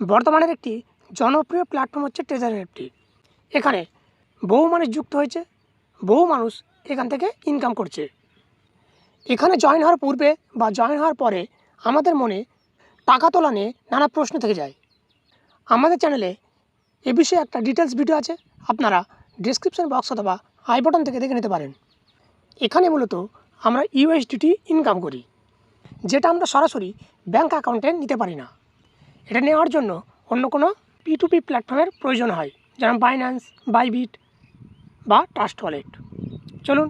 বর্তমানের একটি জনপ্রিয় প্ল্যাটফর্ম হচ্ছে ট্রেজার এফটি এখানে বহু মানুষ যুক্ত হয়েছে, বহু মানুষ এখান থেকে ইনকাম করছে। এখানে জয়েন হওয়ার পূর্বে বা জয়েন হওয়ার পরে আমাদের মনে টাকা তোলা নিয়ে নানা প্রশ্ন থেকে যায়। আমাদের চ্যানেলে এ বিষয়ে একটা ডিটেলস ভিডিও আছে, আপনারা ডিসক্রিপশন বক্স অথবা আই বটন থেকে দেখে নিতে পারেন। এখানে মূলত আমরা ইউএসডিটি ইনকাম করি, যেটা আমরা সরাসরি ব্যাঙ্ক অ্যাকাউন্টে নিতে পারি না। এটা নেওয়ার জন্য অন্য কোনো পি টু পি প্ল্যাটফর্মের প্রয়োজন হয়, যেমন বাইন্যান্স বাইবিট বা ট্রাস্ট ওয়ালেট চলুন,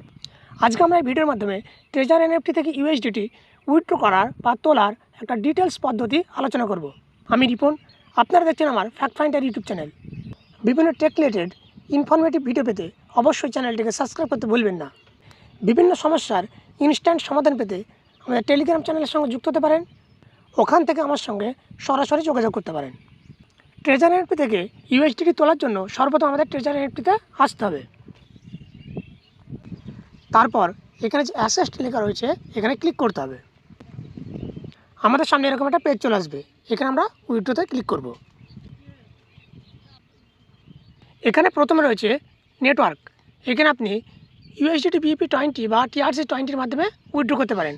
আজকে আমরা এই ভিডিওর মাধ্যমে ট্রেজার এনএফটি থেকে ইউএসডিটি উইথড্র করার বা তোলার একটা ডিটেলস পদ্ধতি আলোচনা করব। আমি রিপন, আপনারা দেখছেন আমার ফ্যাক্ট ফাইন্ডার ইউটিউব চ্যানেল বিভিন্ন টেক রিলেটেড ইনফরমেটিভ ভিডিও পেতে অবশ্যই চ্যানেলটিকে সাবস্ক্রাইব করতে ভুলবেন না। বিভিন্ন সমস্যার ইনস্ট্যান্ট সমাধান পেতে আমাদের টেলিগ্রাম চ্যানেলের সঙ্গে যুক্ত হতে পারেন। ওখান থেকে আমার সঙ্গে সরাসরি যোগাযোগ করতে পারেন। ট্রেজার এনএফটি থেকে ইউএসডিটি তোলার জন্য সর্বপ্রথম আমাদের ট্রেজার এনএফটিতে আসতে হবে। তারপর এখানে যে অ্যাসেস্ট লেখা রয়েছে, এখানে ক্লিক করতে হবে। আমাদের সামনে এরকম একটা পেজ চলে আসবে। এখানে আমরা উইড্রোতে ক্লিক করব। এখানে প্রথমে রয়েছে নেটওয়ার্ক এখানে আপনি ইউএসডিটি বিপি টোয়েন্টি বা টিআরসি টোয়েন্টির মাধ্যমে উইড্রো করতে পারেন।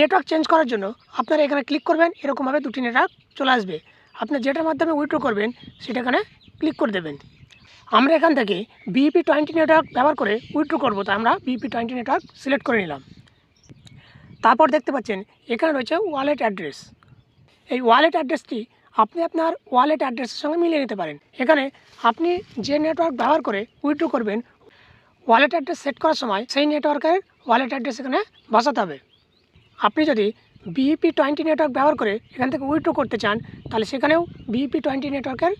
নেটওয়ার্ক চেঞ্জ করার জন্য আপনারা এখানে ক্লিক করবেন, এরকমভাবে দুটি নেটওয়ার্ক চলে আসবে। আপনি যেটার মাধ্যমে উইথড্র করবেন সেটা এখানে ক্লিক করে দেবেন। আমরা এখান থেকে বিপি টোয়েন্টি নেটওয়ার্ক ব্যবহার করে উইথড্র করব, তো আমরা বিপি টোয়েন্টি নেটওয়ার্ক সিলেক্ট করে নিলাম। তারপর দেখতে পাচ্ছেন, এখানে রয়েছে ওয়ালেট অ্যাড্রেস এই ওয়ালেট অ্যাড্রেসটি আপনি আপনার ওয়ালেট অ্যাড্রেসের সঙ্গে মিলিয়ে নিতে পারেন। এখানে আপনি যে নেটওয়ার্ক ব্যবহার করে উইথড্র করবেন ওয়ালেট অ্যাড্রেস সেট করার সময় সেই নেটওয়ার্কের ওয়ালেট অ্যাড্রেস এখানে বসাতে হবে। আপনি যদি বিইপি টোয়েন্টি নেটওয়ার্ক ব্যবহার করে এখান থেকে উইথড্র করতে চান, তাহলে সেখানেও বিইপি টোয়েন্টি নেটওয়ার্কের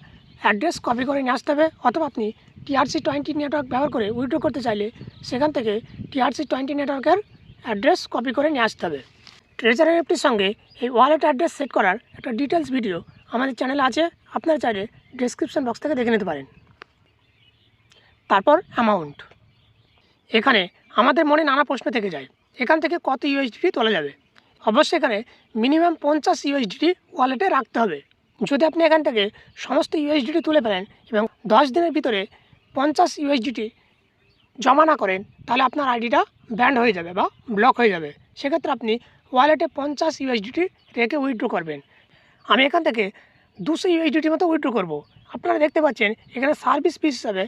অ্যাড্রেস কপি করে নিয়ে আসতে হবে, অথবা আপনি টিআরসি টোয়েন্টি নেটওয়ার্ক ব্যবহার করে উইথড্র করতে চাইলে সেখান থেকে টিআরসি টোয়েন্টি নেটওয়ার্কের অ্যাড্রেস কপি করে নিয়ে আসতে হবে। ট্রেজার এফটির সঙ্গে এই ওয়ালেট অ্যাড্রেস সেট করার একটা ডিটেলস ভিডিও আমাদের চ্যানেলে আছে, আপনারা চাইলে ডিসক্রিপশন বক্স থেকে দেখে নিতে পারেন। তারপর অ্যামাউন্ট এখানে আমাদের মনে নানা প্রশ্ন থেকে যায়। এখান থেকে কত ইউএসডিটি তোলা যাবে? অবশ্যই এখানে মিনিমাম পঞ্চাশ ইউএসডিটি ওয়ালেটে রাখতে হবে। যদি আপনি এখান থেকে সমস্ত ইউএসডিটি তুলে ফেলেন এবং দশ দিনের ভিতরে পঞ্চাশ ইউএসডিটি জমা না করেন, তাহলে আপনার আইডিটা ব্যান্ড হয়ে যাবে বা ব্লক হয়ে যাবে। সেক্ষেত্রে আপনি ওয়ালেটে পঞ্চাশ ইউএসডিটি রেখে উইথড্র করবেন। আমি এখান থেকে দুশো ইউএসডিটির মতো উইথড্র করব। আপনারা দেখতে পাচ্ছেন, এখানে সার্ভিস ফিস হিসাবে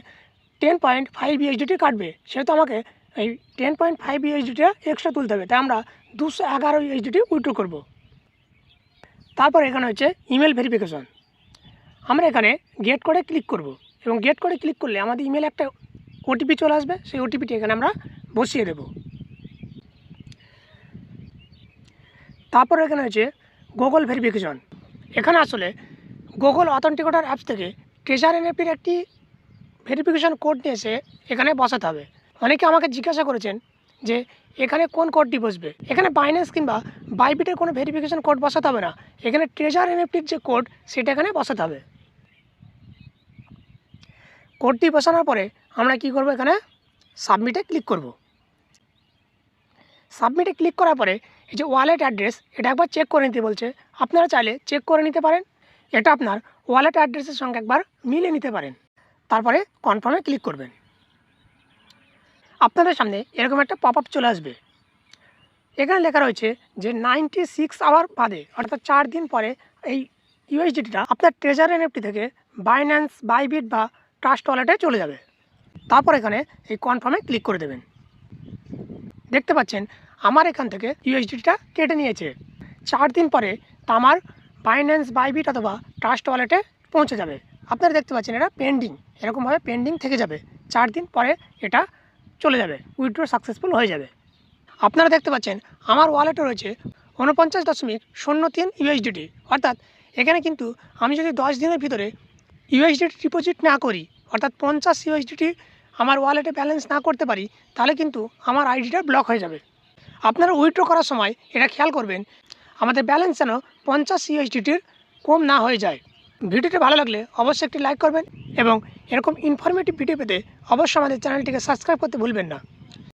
টেন পয়েন্ট ফাইভ ইউএসডিটি কাটবে। সেহেতু আমাকে এই টেন পয়েন্ট ফাইভ ইউএসডিটা এক্সট্রা তুলতে হবে। তাই আমরা দুশো এগারো ইউএসডিটি উইথড্র করব। তারপর এখানে হচ্ছে ইমেল ভেরিফিকেশন আমরা এখানে গেট করে ক্লিক করব এবং গেট করে ক্লিক করলে আমাদের ইমেলে একটা ওটিপি চলে আসবে। সেই ওটিপিটি এখানে আমরা বসিয়ে দেব। তারপর এখানে হচ্ছে গুগল ভেরিফিকেশন এখানে আসলে গুগল অথেন্টিকেটর অ্যাপস থেকে ট্রেজার এনএপির একটি ভেরিফিকেশন কোড নিয়ে এসে এখানে বসাতে হবে। অনেকে আমাকে জিজ্ঞাসা করেছেন যে এখানে কোন কোডটি বসবে? এখানে বাইন্যান্স কিংবা বাইবিটের কোনো ভেরিফিকেশন কোড বসাতে হবে না। এখানে ট্রেজার এনএফটির যে কোড সেটা এখানে বসাতে হবে। কোডটি বসানোর পরে আমরা কি করব এখানে? সাবমিটে ক্লিক করব। সাবমিটে ক্লিক করার পরে এই যে ওয়ালেট অ্যাড্রেস এটা একবার চেক করে নিতে বলছে। আপনারা চাইলে চেক করে নিতে পারেন। এটা আপনার ওয়ালেট অ্যাড্রেসের সঙ্গে একবার মিলে নিতে পারেন। তারপরে কনফার্মে ক্লিক করবেন। আপনাদের সামনে এরকম একটা পপ আপ চলে আসবে। এখানে লেখা রয়েছে যে নাইনটি সিক্স আওয়ার বাদে, অর্থাৎ চার দিন পরে এই ইউএসডিটিটা আপনার ট্রেজার এনএফটি থেকে বাইন্যান্স বাইবিট বা ট্রাস্ট ওয়ালেটে চলে যাবে। তারপর এখানে এই কনফার্মে ক্লিক করে দেবেন। দেখতে পাচ্ছেন, আমার এখান থেকে ইউএসডিটিটা কেটে নিয়েছে। চার দিন পরে আমার বাইন্যান্স বাইবিট অথবা ট্রাস্ট ওয়ালেটে পৌঁছে যাবে। আপনারা দেখতে পাচ্ছেন, এটা পেন্ডিং এরকমভাবে পেন্ডিং থেকে যাবে। চার দিন পরে এটা চলে যাবে উইথড্র সাকসেসফুল হয়ে যাবে। আপনারা দেখতে পাচ্ছেন, আমার ওয়ালেটে রয়েছে উনপঞ্চাশ দশমিক শূন্য তিন ইউএসডিটি অর্থাৎ এখানে কিন্তু আমি যদি দশ দিনের ভিতরে ইউএসডিটি ডিপোজিট না করি, অর্থাৎ পঞ্চাশ ইউএসডিটি আমার ওয়ালেটে ব্যালেন্স না করতে পারি, তাহলে কিন্তু আমার আইডিটা ব্লক হয়ে যাবে। আপনারা উইথড্র করার সময় এটা খেয়াল করবেন, আমাদের ব্যালেন্স যেন পঞ্চাশ ইউএসডিটির কম না হয়ে যায়। ভিডিওটি ভালো লাগলে অবশ্যই একটি লাইক করবেন এবং এরকম ইনফরমেটিভ ভিডিও পেতে অবশ্যই আমাদের চ্যানেলটিকে সাবস্ক্রাইব করতে ভুলবেন না।